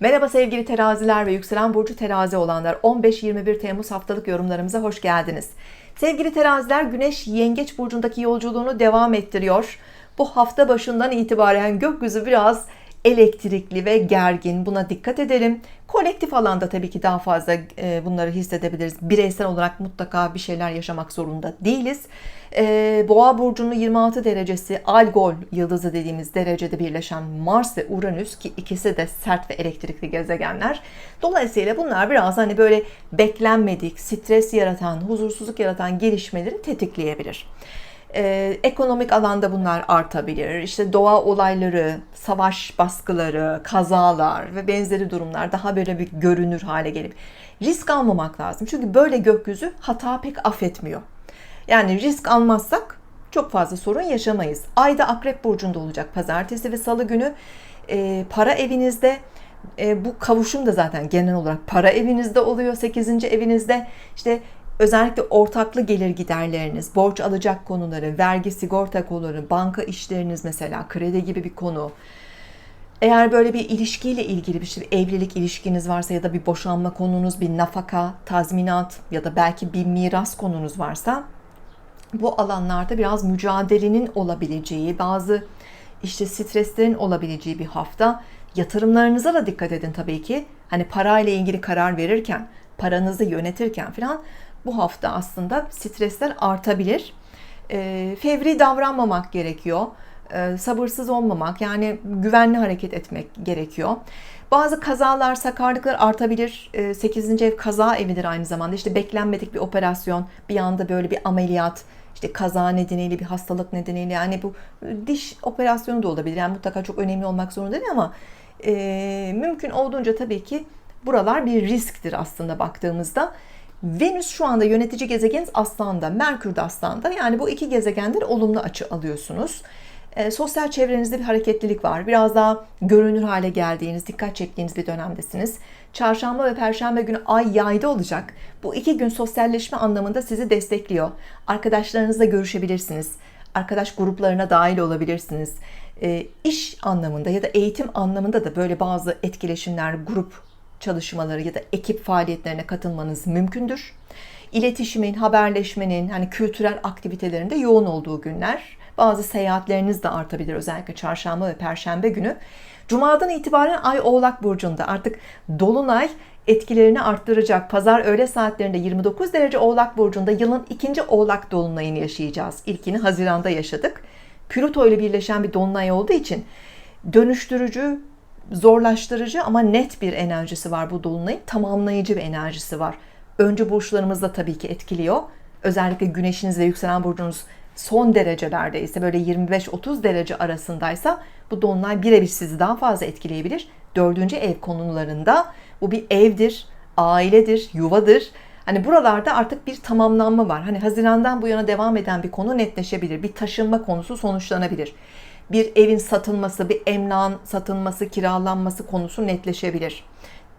Merhaba sevgili teraziler ve yükselen burcu terazi olanlar 15-21 Temmuz haftalık yorumlarımıza hoş geldiniz. Sevgili teraziler Güneş Yengeç burcundaki yolculuğunu devam ettiriyor. Bu hafta başından itibaren gökyüzü biraz elektrikli ve gergin. Buna dikkat edelim. Kolektif alanda tabii ki daha fazla e, bunları hissedebiliriz. Bireysel olarak mutlaka bir şeyler yaşamak zorunda değiliz. E, Boğa burcunun 26 derecesi Algol yıldızı dediğimiz derecede birleşen Mars ve Uranüs ki ikisi de sert ve elektrikli gezegenler. Dolayısıyla bunlar biraz hani böyle beklenmedik, stres yaratan, huzursuzluk yaratan gelişmeleri tetikleyebilir. Ee, ekonomik alanda bunlar artabilir. İşte doğa olayları, savaş baskıları, kazalar ve benzeri durumlar daha böyle bir görünür hale gelip risk almamak lazım. Çünkü böyle gökyüzü hata pek affetmiyor. Yani risk almazsak çok fazla sorun yaşamayız. Ayda Akrep Burcu'nda olacak pazartesi ve salı günü e, para evinizde e, bu kavuşum da zaten genel olarak para evinizde oluyor 8. evinizde işte özellikle ortaklı gelir giderleriniz, borç alacak konuları, vergi sigorta konuları, banka işleriniz mesela kredi gibi bir konu. Eğer böyle bir ilişkiyle ilgili bir şey, evlilik ilişkiniz varsa ya da bir boşanma konunuz, bir nafaka, tazminat ya da belki bir miras konunuz varsa bu alanlarda biraz mücadelenin olabileceği, bazı işte streslerin olabileceği bir hafta. Yatırımlarınıza da dikkat edin tabii ki. Hani parayla ilgili karar verirken, paranızı yönetirken falan bu hafta aslında stresler artabilir. E, fevri davranmamak gerekiyor. E, sabırsız olmamak yani güvenli hareket etmek gerekiyor. Bazı kazalar, sakarlıklar artabilir. 8. ev kaza evidir aynı zamanda. İşte beklenmedik bir operasyon, bir anda böyle bir ameliyat, işte kaza nedeniyle bir hastalık nedeniyle yani bu diş operasyonu da olabilir. Yani mutlaka çok önemli olmak zorunda değil ama e, mümkün olduğunca tabii ki buralar bir risktir aslında baktığımızda. Venüs şu anda yönetici gezegeniniz Aslan'da, Merkür de Aslan'da. Yani bu iki gezegenden olumlu açı alıyorsunuz. E, sosyal çevrenizde bir hareketlilik var. Biraz daha görünür hale geldiğiniz, dikkat çektiğiniz bir dönemdesiniz. Çarşamba ve Perşembe günü ay yayda olacak. Bu iki gün sosyalleşme anlamında sizi destekliyor. Arkadaşlarınızla görüşebilirsiniz. Arkadaş gruplarına dahil olabilirsiniz. E, iş anlamında ya da eğitim anlamında da böyle bazı etkileşimler, grup çalışmaları ya da ekip faaliyetlerine katılmanız mümkündür. İletişimin, haberleşmenin, hani kültürel aktivitelerinde yoğun olduğu günler. Bazı seyahatleriniz de artabilir özellikle çarşamba ve perşembe günü. Cuma'dan itibaren Ay Oğlak Burcu'nda artık Dolunay etkilerini arttıracak. Pazar öğle saatlerinde 29 derece Oğlak Burcu'nda yılın ikinci Oğlak Dolunay'ını yaşayacağız. İlkini Haziran'da yaşadık. Plüto ile birleşen bir Dolunay olduğu için dönüştürücü, zorlaştırıcı ama net bir enerjisi var bu dolunayın. Tamamlayıcı bir enerjisi var. Önce burçlarımız da tabii ki etkiliyor. Özellikle güneşiniz ve yükselen burcunuz son derecelerdeyse böyle 25-30 derece arasındaysa bu dolunay birebir sizi daha fazla etkileyebilir. Dördüncü ev konularında bu bir evdir, ailedir, yuvadır. Hani buralarda artık bir tamamlanma var. Hani Haziran'dan bu yana devam eden bir konu netleşebilir. Bir taşınma konusu sonuçlanabilir bir evin satılması, bir emlakın satılması, kiralanması konusu netleşebilir.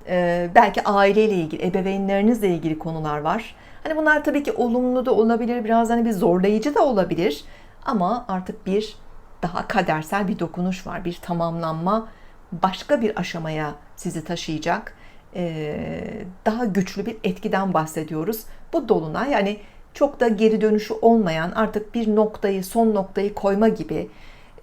Ee, belki aileyle ilgili, ebeveynlerinizle ilgili konular var. Hani bunlar tabii ki olumlu da olabilir, biraz hani bir zorlayıcı da olabilir. Ama artık bir daha kadersel bir dokunuş var, bir tamamlanma, başka bir aşamaya sizi taşıyacak. Ee, daha güçlü bir etkiden bahsediyoruz. Bu dolunay yani çok da geri dönüşü olmayan artık bir noktayı, son noktayı koyma gibi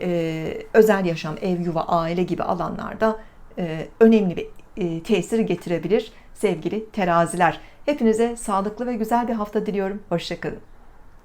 e, özel yaşam, ev, yuva, aile gibi alanlarda e, önemli bir e, tesir getirebilir sevgili teraziler. Hepinize sağlıklı ve güzel bir hafta diliyorum. Hoşçakalın.